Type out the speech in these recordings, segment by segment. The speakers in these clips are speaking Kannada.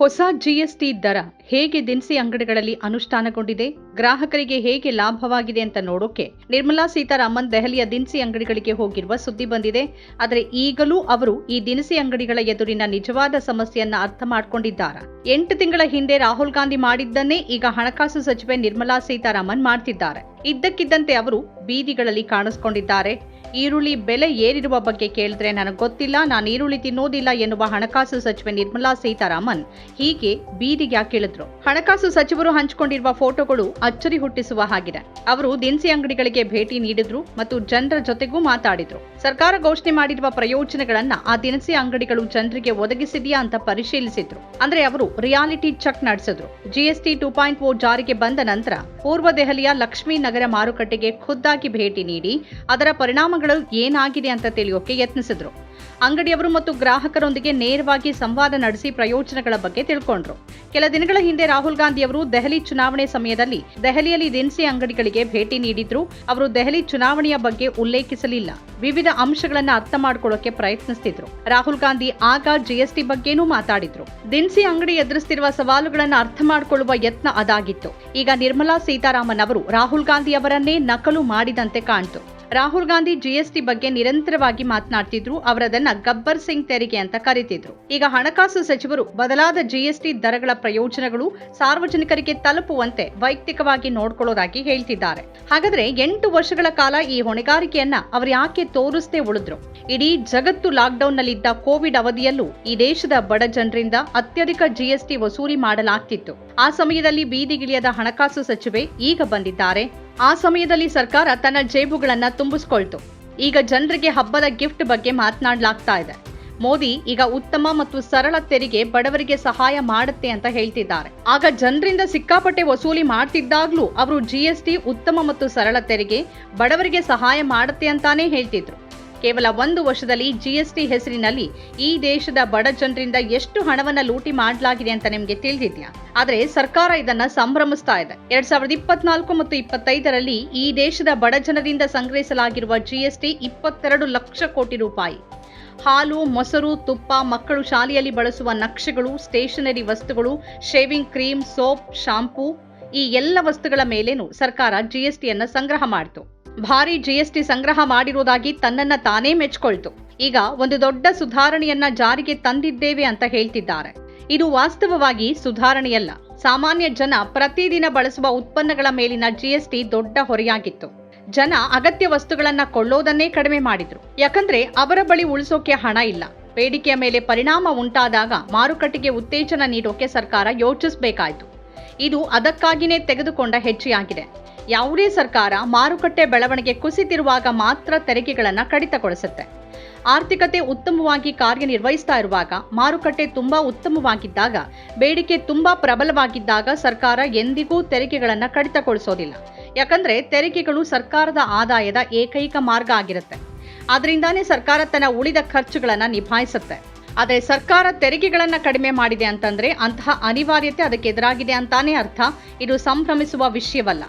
ಹೊಸ ಜಿಎಸ್ಟಿ ದರ ಹೇಗೆ ದಿನಸಿ ಅಂಗಡಿಗಳಲ್ಲಿ ಅನುಷ್ಠಾನಗೊಂಡಿದೆ, ಗ್ರಾಹಕರಿಗೆ ಹೇಗೆ ಲಾಭವಾಗಿದೆ ಅಂತ ನೋಡೋಕೆ ನಿರ್ಮಲಾ ಸೀತಾರಾಮನ್ ದೆಹಲಿಯ ದಿನಸಿ ಅಂಗಡಿಗಳಿಗೆ ಹೋಗಿರುವ ಸುದ್ದಿ ಬಂದಿದೆ. ಆದರೆ ಈಗಲೂ ಅವರು ಈ ದಿನಸಿ ಅಂಗಡಿಗಳ ಎದುರಿನ ನಿಜವಾದ ಸಮಸ್ಯೆಯನ್ನ ಅರ್ಥ ಮಾಡಿಕೊಂಡಿದ್ದಾರೆ? ಎಂಟು ತಿಂಗಳ ಹಿಂದೆ ರಾಹುಲ್ ಗಾಂಧಿ ಮಾಡಿದ್ದನ್ನೇ ಈಗ ಹಣಕಾಸು ಸಚಿವೆ ನಿರ್ಮಲಾ ಸೀತಾರಾಮನ್ ಮಾಡ್ತಿದ್ದಾರೆ. ಇದ್ದಕ್ಕಿದ್ದಂತೆ ಅವರು ಬೀದಿಗಳಲ್ಲಿ ಕಾಣಿಸ್ಕೊಂಡಿದ್ದಾರೆ. ಈರುಳ್ಳಿ ಬೆಲೆ ಏರಿರುವ ಬಗ್ಗೆ ಕೇಳಿದ್ರೆ ನನಗೆ ಗೊತ್ತಿಲ್ಲ, ನಾನು ಈರುಳ್ಳಿ ತಿನ್ನೋದಿಲ್ಲ ಎನ್ನುವ ಹಣಕಾಸು ಸಚಿವೆ ನಿರ್ಮಲಾ ಸೀತಾರಾಮನ್ ಹೀಗೆ ಬೀದಿಗೆ ಯಾಕಿಳಿದ್ರು ಹಣಕಾಸು ಸಚಿವರು ಹಂಚಿಕೊಂಡಿರುವ ಫೋಟೋಗಳು ಅಚ್ಚರಿ ಹುಟ್ಟಿಸುವ ಹಾಗಿದೆ. ಅವರು ದಿನಸಿ ಅಂಗಡಿಗಳಿಗೆ ಭೇಟಿ ನೀಡಿದ್ರು ಮತ್ತು ಜನರ ಜೊತೆಗೂ ಮಾತಾಡಿದ್ರು. ಸರ್ಕಾರ ಘೋಷಣೆ ಮಾಡಿರುವ ಪ್ರಯೋಜನಗಳನ್ನ ಆ ದಿನಸಿ ಅಂಗಡಿಗಳು ಜನರಿಗೆ ಒದಗಿಸಿದೆಯಾ ಅಂತ ಪರಿಶೀಲಿಸಿದ್ರು. ಅಂದ್ರೆ ಅವರು ರಿಯಾಲಿಟಿ ಚೆಕ್ ನಡೆಸಿದ್ರು. ಜಿಎಸ್ಟಿ ಟೂ ಪಾಯಿಂಟ್ ಓ ಜಾರಿಗೆ ಬಂದ ನಂತರ ಪೂರ್ವ ದೆಹಲಿಯ ಲಕ್ಷ್ಮೀ ನಗರ ಮಾರುಕಟ್ಟೆಗೆ ಖುದ್ದಾಗಿ ಭೇಟಿ ನೀಡಿ ಅದರ ಪರಿಣಾಮಗಳು ಏನಾಗಿದೆ ಅಂತ ತಿಳಿಯೋಕೆ ಯತ್ನಿಸಿದ್ರು. ಅಂಗಡಿಯವರು ಮತ್ತು ಗ್ರಾಹಕರೊಂದಿಗೆ ನೇರವಾಗಿ ಸಂವಾದ ನಡೆಸಿ ಪ್ರಯೋಜನಗಳ ಬಗ್ಗೆ ತಿಳ್ಕೊಂಡ್ರು. ಕೆಲ ದಿನಗಳ ಹಿಂದೆ ರಾಹುಲ್ ಗಾಂಧಿ ಅವರು ದೆಹಲಿ ಚುನಾವಣೆ ಸಮಯದಲ್ಲಿ ದೆಹಲಿಯಲ್ಲಿ ದಿನಸಿ ಅಂಗಡಿಗಳಿಗೆ ಭೇಟಿ ನೀಡಿದ್ರು. ಅವರು ದೆಹಲಿ ಚುನಾವಣೆಯ ಬಗ್ಗೆ ಉಲ್ಲೇಖಿಸಲಿಲ್ಲ. ವಿವಿಧ ಅಂಶಗಳನ್ನು ಅರ್ಥ ಮಾಡಿಕೊಳ್ಳೋಕೆ ಪ್ರಯತ್ನಿಸ್ತಿದ್ರು. ರಾಹುಲ್ ಗಾಂಧಿ ಆಗ ಜಿಎಸ್ಟಿ ಬಗ್ಗೆನೂ ಮಾತಾಡಿದ್ರು. ದಿನಸಿ ಅಂಗಡಿ ಎದುರಿಸ್ತಿರುವ ಸವಾಲುಗಳನ್ನು ಅರ್ಥ ಮಾಡಿಕೊಳ್ಳುವ ಯತ್ನ ಅದಾಗಿತ್ತು. ಈಗ ನಿರ್ಮಲಾ ಸೀತಾರಾಮನ್ ಅವರು ರಾಹುಲ್ ಗಾಂಧಿ ಅವರನ್ನೇ ನಕಲು ಮಾಡಿದಂತೆ ಕಾಣ್ತು. ರಾಹುಲ್ ಗಾಂಧಿ ಜಿಎಸ್ಟಿ ಬಗ್ಗೆ ನಿರಂತರವಾಗಿ ಮಾತನಾಡ್ತಿದ್ರು, ಅವರದನ್ನ ಗಬ್ಬರ್ ಸಿಂಗ್ ತೆರಿಗೆ ಅಂತ ಕರೀತಿದ್ರು. ಈಗ ಹಣಕಾಸು ಸಚಿವರು ಬದಲಾದ ಜಿಎಸ್ಟಿ ದರಗಳ ಪ್ರಯೋಜನಗಳು ಸಾರ್ವಜನಿಕರಿಗೆ ತಲುಪುವಂತೆ ವೈಯಕ್ತಿಕವಾಗಿ ನೋಡ್ಕೊಳ್ಳೋದಾಗಿ ಹೇಳ್ತಿದ್ದಾರೆ. ಹಾಗಾದ್ರೆ ಎಂಟು ವರ್ಷಗಳ ಕಾಲ ಈ ಹೊಣೆಗಾರಿಕೆಯನ್ನ ಅವರು ಯಾಕೆ ತೋರಿಸದೆ ಉಳಿದ್ರು? ಇಡೀ ಜಗತ್ತು ಲಾಕ್ಡೌನ್ ನಲ್ಲಿದ್ದ ಕೋವಿಡ್ ಅವಧಿಯಲ್ಲೂ ಈ ದೇಶದ ಬಡ ಜನರಿಂದ ಅತ್ಯಧಿಕ ಜಿಎಸ್ಟಿ ವಸೂಲಿ ಮಾಡಲಾಗ್ತಿತ್ತು. ಆ ಸಮಯದಲ್ಲಿ ಬೀದಿಗಿಳಿಯದ ಹಣಕಾಸು ಸಚಿವೆ ಈಗ ಬಂದಿದ್ದಾರೆ. ಆ ಸಮಯದಲ್ಲಿ ಸರ್ಕಾರ ತನ್ನ ಜೇಬುಗಳನ್ನು ತುಂಬಿಸ್ಕೊಳ್ತು. ಈಗ ಜನರಿಗೆ ಹಬ್ಬದ ಗಿಫ್ಟ್ ಬಗ್ಗೆ ಮಾತನಾಡಲಾಗ್ತಾ ಇದೆ. ಮೋದಿ ಈಗ ಉತ್ತಮ ಮತ್ತು ಸರಳ ತೆರಿಗೆ ಬಡವರಿಗೆ ಸಹಾಯ ಮಾಡುತ್ತೆ ಅಂತ ಹೇಳ್ತಿದ್ದಾರೆ. ಆಗ ಜನರಿಂದ ಸಿಕ್ಕಾಪಟ್ಟೆ ವಸೂಲಿ ಮಾಡ್ತಿದ್ದಾಗ್ಲೂ ಅವರು ಜಿಎಸ್ಟಿ ಉತ್ತಮ ಮತ್ತು ಸರಳ ತೆರಿಗೆ ಬಡವರಿಗೆ ಸಹಾಯ ಮಾಡುತ್ತೆ ಅಂತಾನೆ ಹೇಳ್ತಿದ್ರು. ಕೇವಲ ಒಂದು ವರ್ಷದಲ್ಲಿ ಜಿಎಸ್ಟಿ ಹೆಸರಿನಲ್ಲಿ ಈ ದೇಶದ ಬಡ ಜನರಿಂದ ಎಷ್ಟು ಹಣವನ್ನ ಲೂಟಿ ಮಾಡಲಾಗಿದೆ ಅಂತ ನಿಮಗೆ ತಿಳಿದಿದ್ಯಾ? ಆದರೆ ಸರ್ಕಾರ ಇದನ್ನ ಸಂಭ್ರಮಿಸ್ತಾ ಇದೆ. ಎರಡ್ ಸಾವಿರದ ಇಪ್ಪತ್ನಾಲ್ಕು ಮತ್ತು ಇಪ್ಪತ್ತೈದರಲ್ಲಿ ಈ ದೇಶದ ಬಡ ಜನರಿಂದ ಸಂಗ್ರಹಿಸಲಾಗಿರುವ ಜಿಎಸ್ಟಿ ಇಪ್ಪತ್ತೆರಡು ಲಕ್ಷ ಕೋಟಿ ರೂಪಾಯಿ. ಹಾಲು, ಮೊಸರು, ತುಪ್ಪ, ಮಕ್ಕಳು ಶಾಲೆಯಲ್ಲಿ ಬಳಸುವ ನಕ್ಷೆಗಳು, ಸ್ಟೇಷನರಿ ವಸ್ತುಗಳು, ಶೇವಿಂಗ್ ಕ್ರೀಮ್, ಸೋಪ್, ಶಾಂಪೂ ಈ ಎಲ್ಲ ವಸ್ತುಗಳ ಮೇಲೇನು ಸರ್ಕಾರ ಜಿಎಸ್ಟಿಯನ್ನು ಸಂಗ್ರಹ ಮಾಡಿತು. ಭಾರಿ ಜಿಎಸ್ಟಿ ಸಂಗ್ರಹ ಮಾಡಿರುವುದಾಗಿ ತನ್ನನ್ನ ತಾನೇ ಮೆಚ್ಕೊಳ್ತು. ಈಗ ಒಂದು ದೊಡ್ಡ ಸುಧಾರಣೆಯನ್ನ ಜಾರಿಗೆ ತಂದಿದ್ದೇವೆ ಅಂತ ಹೇಳ್ತಿದ್ದಾರೆ. ಇದು ವಾಸ್ತವವಾಗಿ ಸುಧಾರಣೆಯಲ್ಲ. ಸಾಮಾನ್ಯ ಜನ ಪ್ರತಿದಿನ ಬಳಸುವ ಉತ್ಪನ್ನಗಳ ಮೇಲಿನ ಜಿಎಸ್ಟಿ ದೊಡ್ಡ ಹೊರೆಯಾಗಿತ್ತು. ಜನ ಅಗತ್ಯ ವಸ್ತುಗಳನ್ನ ಕೊಳ್ಳೋದನ್ನೇ ಕಡಿಮೆ ಮಾಡಿದ್ರು. ಯಾಕಂದ್ರೆ ಅವರ ಬಳಿ ಉಳಿಸೋಕೆ ಹಣ ಇಲ್ಲ. ಬೇಡಿಕೆಯ ಮೇಲೆ ಪರಿಣಾಮ ಉಂಟಾದಾಗ ಮಾರುಕಟ್ಟೆಗೆ ಉತ್ತೇಜನ ನೀಡೋಕೆ ಸರ್ಕಾರ ಯೋಚಿಸಬೇಕಾಯಿತು. ಇದು ಅದಕ್ಕಾಗಿನೇ ತೆಗೆದುಕೊಂಡ ಹೆಜ್ಜೆಯಾಗಿದೆ. ಯಾವುದೇ ಸರ್ಕಾರ ಮಾರುಕಟ್ಟೆ ಬೆಳವಣಿಗೆ ಕುಸಿತಿರುವಾಗ ಮಾತ್ರ ತೆರಿಗೆಗಳನ್ನು ಕಡಿತಗೊಳಿಸುತ್ತೆ. ಆರ್ಥಿಕತೆ ಉತ್ತಮವಾಗಿ ಕಾರ್ಯನಿರ್ವಹಿಸ್ತಾ ಇರುವಾಗ ಮಾರುಕಟ್ಟೆ ತುಂಬಾ ಉತ್ತಮವಾಗಿದ್ದಾಗ, ಬೇಡಿಕೆ ತುಂಬಾ ಪ್ರಬಲವಾಗಿದ್ದಾಗ ಸರ್ಕಾರ ಎಂದಿಗೂ ತೆರಿಗೆಗಳನ್ನು ಕಡಿತಗೊಳಿಸೋದಿಲ್ಲ. ಯಾಕಂದ್ರೆ ತೆರಿಗೆಗಳು ಸರ್ಕಾರದ ಆದಾಯದ ಏಕೈಕ ಮಾರ್ಗ ಆಗಿರುತ್ತೆ. ಅದರಿಂದಾನೇ ಸರ್ಕಾರ ತನ್ನ ಉಳಿದ ಖರ್ಚುಗಳನ್ನು ನಿಭಾಯಿಸುತ್ತೆ. ಆದರೆ ಸರ್ಕಾರ ತೆರಿಗೆಗಳನ್ನು ಕಡಿಮೆ ಮಾಡಿದೆ ಅಂತಂದ್ರೆ ಅಂತಹ ಅನಿವಾರ್ಯತೆ ಅದಕ್ಕೆ ಎದುರಾಗಿದೆ ಅಂತಾನೆ ಅರ್ಥ. ಇದು ಸಂಭ್ರಮಿಸುವ ವಿಷಯವಲ್ಲ.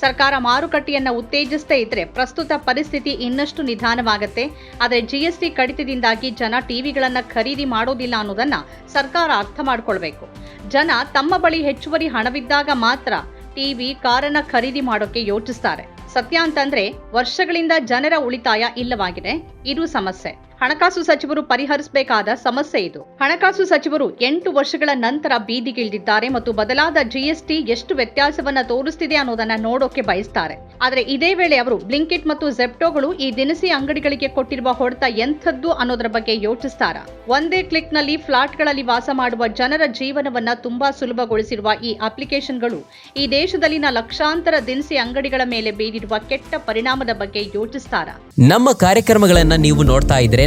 ಸರ್ಕಾರ ಮಾರುಕಟ್ಟೆಯನ್ನು ಉತ್ತೇಜಿಸದೇ ಇದ್ರೆ ಪ್ರಸ್ತುತ ಪರಿಸ್ಥಿತಿ ಇನ್ನಷ್ಟು ನಿಧಾನವಾಗುತ್ತೆ. ಆದರೆ ಜಿಎಸ್ಟಿ ಕಡಿತದಿಂದಾಗಿ ಜನ ಟಿವಿಗಳನ್ನು ಖರೀದಿ ಮಾಡೋದಿಲ್ಲ ಅನ್ನೋದನ್ನು ಸರ್ಕಾರ ಅರ್ಥ ಮಾಡಿಕೊಳ್ಬೇಕು. ಜನ ತಮ್ಮ ಬಳಿ ಹೆಚ್ಚುವರಿ ಹಣವಿದ್ದಾಗ ಮಾತ್ರ ಟಿವಿ ಕಾರನ್ನ ಖರೀದಿ ಮಾಡೋಕೆ ಯೋಚಿಸ್ತಾರೆ. ಸತ್ಯ ಅಂತಂದ್ರೆ ವರ್ಷಗಳಿಂದ ಜನರ ಉಳಿತಾಯ ಇಲ್ಲವಾಗಿದೆ. ಇದು ಸಮಸ್ಯೆ. ಹಣಕಾಸು ಸಚಿವರು ಪರಿಹರಿಸಬೇಕಾದ ಸಮಸ್ಯೆ ಇದು. ಹಣಕಾಸು ಸಚಿವರು ಎಂಟು ವರ್ಷಗಳ ನಂತರ ಬೀದಿಗಿಳಿದಿದ್ದಾರೆ ಮತ್ತು ಬದಲಾದ ಜಿಎಸ್ಟಿ ಎಷ್ಟು ವ್ಯತ್ಯಾಸವನ್ನ ತೋರಿಸ್ತಿದೆ ಅನ್ನೋದನ್ನ ನೋಡೋಕೆ ಬಯಸ್ತಾರೆ. ಆದರೆ ಇದೇ ವೇಳೆ ಅವರು ಬ್ಲಿಂಕಿಟ್ ಮತ್ತು ಜೆಪ್ಟೋಗಳು ಈ ದಿನಸಿ ಅಂಗಡಿಗಳಿಗೆ ಕೊಟ್ಟಿರುವ ಹೊಡೆತ ಎಂಥದ್ದು ಅನ್ನೋದರ ಬಗ್ಗೆ ಯೋಚಿಸ್ತಾರ. ಒಂದೇ ಕ್ಲಿಕ್ನಲ್ಲಿ ಫ್ಲಾಟ್ಗಳಲ್ಲಿ ವಾಸ ಮಾಡುವ ಜನರ ಜೀವನವನ್ನ ತುಂಬಾ ಸುಲಭಗೊಳಿಸಿರುವ ಈ ಅಪ್ಲಿಕೇಶನ್ಗಳು ಈ ದೇಶದಲ್ಲಿನ ಲಕ್ಷಾಂತರ ದಿನಸಿ ಅಂಗಡಿಗಳ ಮೇಲೆ ಬೀದಿರುವ ಕೆಟ್ಟ ಪರಿಣಾಮದ ಬಗ್ಗೆ ಯೋಚಿಸ್ತಾರ. ನಮ್ಮ ಕಾರ್ಯಕ್ರಮಗಳನ್ನ ನೀವು ನೋಡ್ತಾ ಇದ್ರೆ